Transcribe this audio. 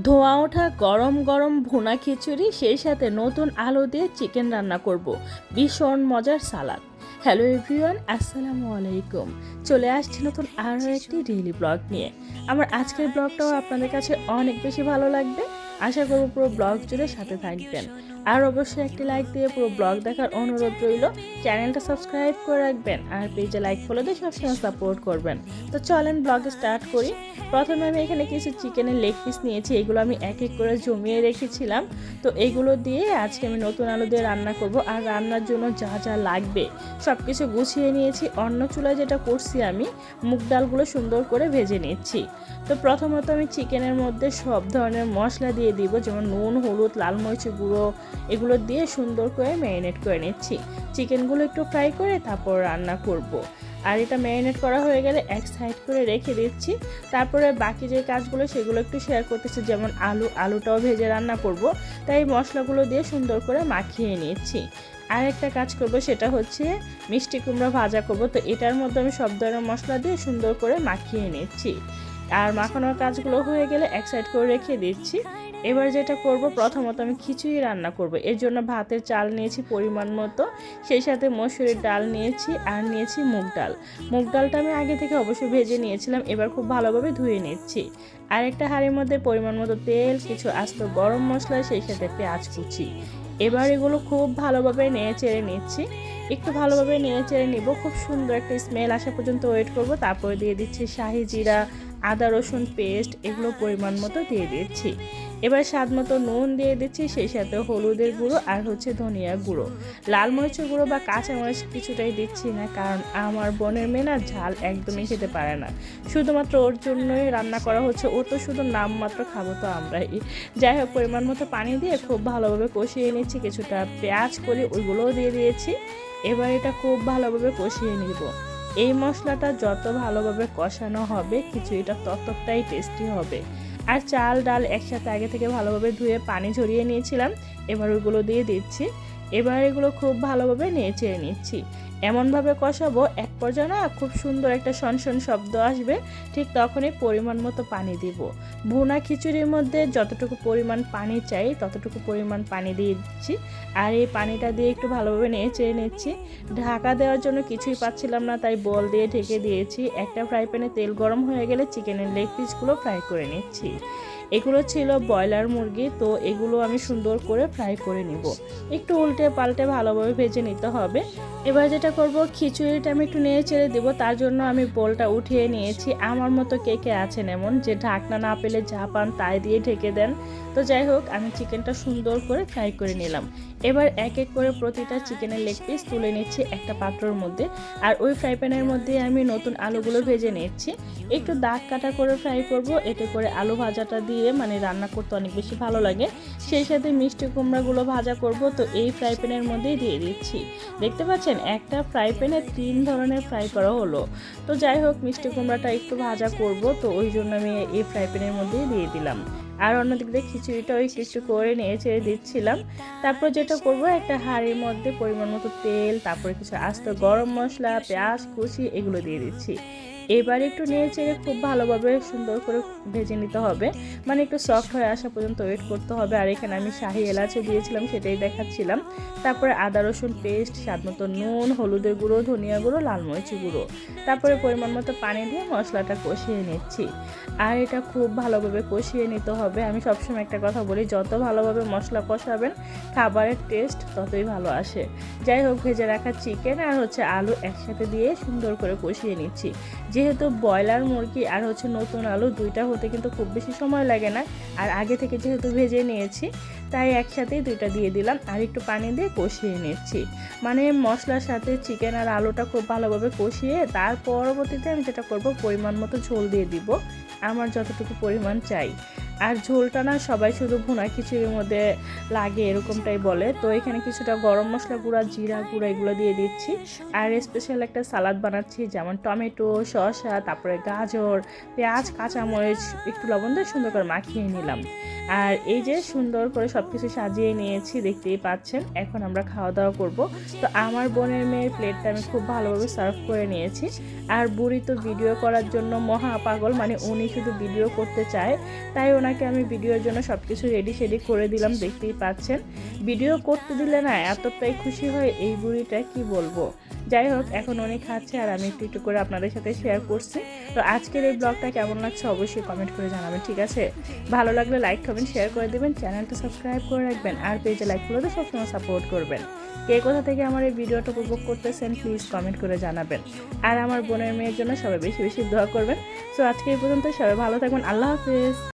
ধোঁয়া ওঠা, গরম গরম ভুনা খিচুড়ি, সেই সাথে নতুন আলু দিয়ে চিকেন রান্না করব। ভীষণ মজার সালাদ। হ্যালো এভরিওয়ান আসসালামু আলাইকুম। চলে আসছি নতুন আরও একটি ডেইলি ব্লগ নিয়ে। আমার আজকের ব্লগটাও আপনাদের কাছে অনেক বেশি ভালো লাগবে। আশা করব পুরো ব্লগ জুড়ে সাথে থাকবেন। আর অবশ্যই একটি লাইক দিয়ে পুরো ব্লগ দেখার অনুরোধ রইল। চ্যানেলটা সাবস্ক্রাইব করে রাখবেন আর পেজে লাইক ফলো দিয়ে সবসময় সাপোর্ট করবেন। তো চলেন ব্লগ স্টার্ট করি। প্রথমে আমি এখানে কিছু চিকেনের লেগ পিস নিয়েছি, এগুলো আমি এক এক করে জমিয়ে রেখেছিলাম। তো এগুলো দিয়ে আজকে আমি নতুন আলু দিয়ে রান্না করব আর রান্নার জন্য যা যা লাগবে সব কিছু গুছিয়ে নিয়েছি। অন্য চুলায় যেটা করছি আমি, মুগ ডালগুলো সুন্দর করে ভেজে নিচ্ছি। তো প্রথমত আমি চিকেনের মধ্যে সব ধরনের মশলা দিয়ে দিব, যেমন নুন, হলুদ, লাল মরিচ গুঁড়ো এগুলো দিয়ে সুন্দর করে ম্যারিনেট করে নিচ্ছি। চিকেনগুলো একটু ফ্রাই করে তারপর রান্না করব। আর এটা ম্যারিনেট করা হয়ে গেলে এক সাইড করে রেখে দিচ্ছি। তারপরে বাকি যে কাজগুলো সেগুলো একটু শেয়ার করতেছি, যেমন আলু, আলুটাও ভেজে রান্না করব। তাই মশলাগুলো দিয়ে সুন্দর করে মাখিয়ে নিচ্ছি। আর একটা কাজ করব সেটা হচ্ছে মিষ্টি কুমড়া ভাজা করব। তো এটার মধ্যে আমি সব ধরনের মশলা দিয়ে সুন্দর করে মাখিয়ে নিচ্ছি। আর মাখানোর কাজগুলো হয়ে গেলে এক সাইড করে রেখে দিচ্ছি। এবার যেটা করব, প্রথমত আমি খিচুড়ি রান্না করব। এর জন্য ভাতের চাল নিয়েছি পরিমাণ মতো, সেই সাথে মসুরির ডাল নিয়েছি আর নিয়েছি মুগ ডাল। মুগ ডালটা আমি আগে থেকে অবশ্যই ভেজে নিয়েছিলাম, এবার খুব ভালোভাবে ধুয়ে নিচ্ছি। আর একটা হাঁড়ির মধ্যে পরিমাণ মতো তেল, কিছু আস্ত গরম মশলা, সেই সাথে পেঁয়াজ কুচি। এবার এগুলো খুব ভালোভাবে নেড়ে চেড়ে নিচ্ছি। একটু ভালোভাবে নেড়ে চেড়ে নিব, খুব সুন্দর একটা স্মেল আসা পর্যন্ত ওয়েট করব। তারপরে দিয়ে দিচ্ছি শাহি জিরা, আদা রসুন পেস্ট, এগুলো পরিমাণ মতো দিয়ে দিচ্ছি। এবার স্বাদ মতো নুন দিয়ে দিচ্ছি, সেই সাথে হলুদের গুঁড়ো আর হচ্ছে ধনিয়া গুঁড়ো। লাল মরিচের গুঁড়ো বা কাঁচা মরিচ কিছুটাই দিচ্ছি না, কারণ আমার বোনের মেয়ে না ঝাল একদমই খেতে পারে না। শুধুমাত্র ওর জন্যই রান্না করা হচ্ছে ও তো শুধু নামমাত্র খাব তো আমরাই। যাই হোক, পরিমাণ মতো পানি দিয়ে খুব ভালোভাবে কষিয়ে নিচ্ছি, কিছুটা পেঁয়াজ করে ওইগুলোও দিয়ে দিয়েছি। এবার এটা খুব ভালোভাবে কষিয়ে নিব। এই মশলাটা যত ভালোভাবে কষানো হবে খিচুড়িটা ততটাই টেস্টি হবে। আর চাল, ডাল একসাথে আগে থেকে ভালোভাবে ধুয়ে পানি ঝরিয়ে নিয়েছিলাম। এবার ওইগুলো দিয়ে দিচ্ছি। এবার এগুলো খুব ভালোভাবে নেড়ে নিচ্ছি। এমনভাবে কষাবো, এক পর্যায়ে না খুব সুন্দর একটা সনসন শব্দ আসবে, ঠিক তখনই পরিমাণ মতো পানি দিব। ভুনা খিচুড়ির মধ্যে যতটুকু পরিমাণ পানি চাই ততটুকু পরিমাণ পানি দিয়ে দিচ্ছি। আর এই পানিটা দিয়ে একটু ভালোভাবে নিয়ে চেয়ে নিচ্ছি। ঢাকা দেওয়ার জন্য কিছুই পাচ্ছিলাম না, তাই বল দিয়ে ঢেকে দিয়েছি। একটা ফ্রাই প্যানে তেল গরম হয়ে গেলে চিকেনের লেগ পিসগুলো ফ্রাই করে নিচ্ছি। এগুলো ছিল ব্রয়লার মুরগি, তো এগুলো আমি সুন্দর করে ফ্রাই করে নিব। একটু উল্টে পাল্টে ভালোভাবে ভেজে নিতে হবে। এবার যেটা করব, খিচুড়িটা আমি একটু নেড়ে ছেড়ে দেবো, তার জন্য আমি বোলটা উঠিয়ে নিয়েছি। আমার মতো কে কে আছেন এমন, যে ঢাকনা না পেলে যা পান তাই দিয়ে ঢেকে দেন। তো যাই হোক, আমি চিকেনটা সুন্দর করে ফ্রাই করে নিলাম। এবার এক এক করে প্রতিটা চিকেনের লেগ পিস তুলে নিচ্ছি একটা পাত্রর মধ্যে। আর ওই ফ্রাই প্যানের মধ্যে আমি নতুন আলুগুলো ভেজে নিচ্ছি। একটু দাগ কাটা করে ফ্রাই করব, এতে করে আলু ভাজাটা দিয়ে মানে রান্না করতে অনেক বেশি ভালো লাগে। সেই সাথে মিষ্টি কুমড়াগুলো ভাজা করব, তো এই ফ্রাই প্যানের মধ্যেই দিয়ে দিচ্ছি। দেখতে পাচ্ছেন, একটা ফ্রাই প্যানে তিন ধরনের ফ্রাই করা হলো। তো যাই হোক, মিষ্টি কুমড়াটা একটু ভাজা করব, তো ওই জন্য আমি এই ফ্রাই প্যানের মধ্যেই দিয়ে দিলাম। আর অন্যদিক দিয়ে খিচুড়িটাও একটু একটু করে নিয়ে ছেড়ে দিচ্ছিলাম। তারপর যেটা করব, একটা হাঁড়ির মধ্যে পরিমাণ মতো তেল, তারপরে কিছু আস্ত গরম মশলা, পেঁয়াজ, কুচি, এগুলো দিয়ে দিচ্ছি। এবার একটু নিয়ে চেড়ে খুব ভালোভাবে সুন্দর করে ভেজে নিতে হবে। মানে একটু সফট হয়ে আসা পর্যন্ত ওয়েট করতে হবে। আর এখানে আমি শাহি এলাচও দিয়েছিলাম, সেটাই দেখাচ্ছিলাম। তারপরে আদা, রসুন পেস্ট স্বাদ মতো নুন, হলুদের গুঁড়ো, ধনিয়া গুঁড়ো, লাল মরিচি গুঁড়ো। তারপরে পরিমাণ মতো পানি দিয়ে মশলাটা কষিয়ে নিচ্ছি। আর এটা খুব ভালোভাবে কষিয়ে নিতে হবে। আমি সবসময় একটা কথা বলি, যত ভালোভাবে মশলা কষাবেন, খাবারের টেস্ট ততই ভালো আসে। যাই হোক, ভেজে রাখা চিকেন আর হচ্ছে আলু একসাথে দিয়ে সুন্দর করে কষিয়ে নিচ্ছি। যেহেতু ব্রয়লার মুরগি আর হচ্ছে নতুন আলু দুইটা হতে কিন্তু খুব বেশি সময় লাগে না। আর আগে থেকে যেহেতু ভেজে নিয়েছি তাই একসাথেই দুইটা দিয়ে দিলাম আর একটু পানি দিয়ে কষিয়ে নিচ্ছি। মানে মশলার সাথে চিকেন আর আলুটা খুব ভালোভাবে কষিয়ে তার পরবর্তীতে আমি যেটা করব, পরিমাণ মতো ঝোল দিয়ে দিব, আমার যতটুকু পরিমাণ চাই। আর ঝোলটা না সবাই শুধু ভুনা খিচুড়ির মধ্যে লাগে এরকমটাই বলে। তো এখানে কিছুটা গরম মশলা গুঁড়া, জিরা গুঁড়া এগুলো দিয়ে দিচ্ছি। আর স্পেশাল একটা সালাদ বানাচ্ছি, যেমন টমেটো, শসা, তারপরে গাজর, পেঁয়াজ, কাঁচামরিচ, একটু লবণ দিয়ে সুন্দর করে মাখিয়ে নিলাম। আর এই যে সুন্দর করে সব কিছু সাজিয়ে নিয়েছি, দেখতেই পাচ্ছেন। এখন আমরা খাওয়া দাওয়া করব। তো আমার বোনের মেয়ের প্লেটটা আমি খুব ভালোভাবে সার্ভ করে নিয়েছি। আর বুড়ি তো ভিডিও করার জন্য মহা পাগল মানে উনি শুধু ভিডিও করতে চায়। তাই ওনাকে আমি ভিডিওর জন্য সব কিছু রেডি সেডি করে দিলাম, দেখতেই পাচ্ছেন। ভিডিও করতে দিলে না এতটাই খুশি হয়, এই বুড়িটা কি বলব? যাই হোক, এখন উনি খাচ্ছে আর আমি একটু একটু করে আপনাদের সাথে শেয়ার করছি। তো আজকের এই ব্লগটা কেমন লাগছে অবশ্যই কমেন্ট করে জানাবেন, ঠিক আছে? ভালো লাগলে লাইক কমেন্ট শেয়ার করে দেবেন চ্যানেলটা সাবস্ক্রাইব করে রাখবেন আর পেজে লাইক করলে তো সবসময় সাপোর্ট করবেন। কে কোথা থেকে আমার এই ভিডিওটা উপভোগ করতেছেন প্লিজ কমেন্ট করে জানাবেন। আর আমার বোনের মেয়ের জন্য সবাই বেশি বেশি দোয়া করবেন। সো আজকে এই পর্যন্ত সবাই ভালো থাকবেন, আল্লাহ হাফিজ।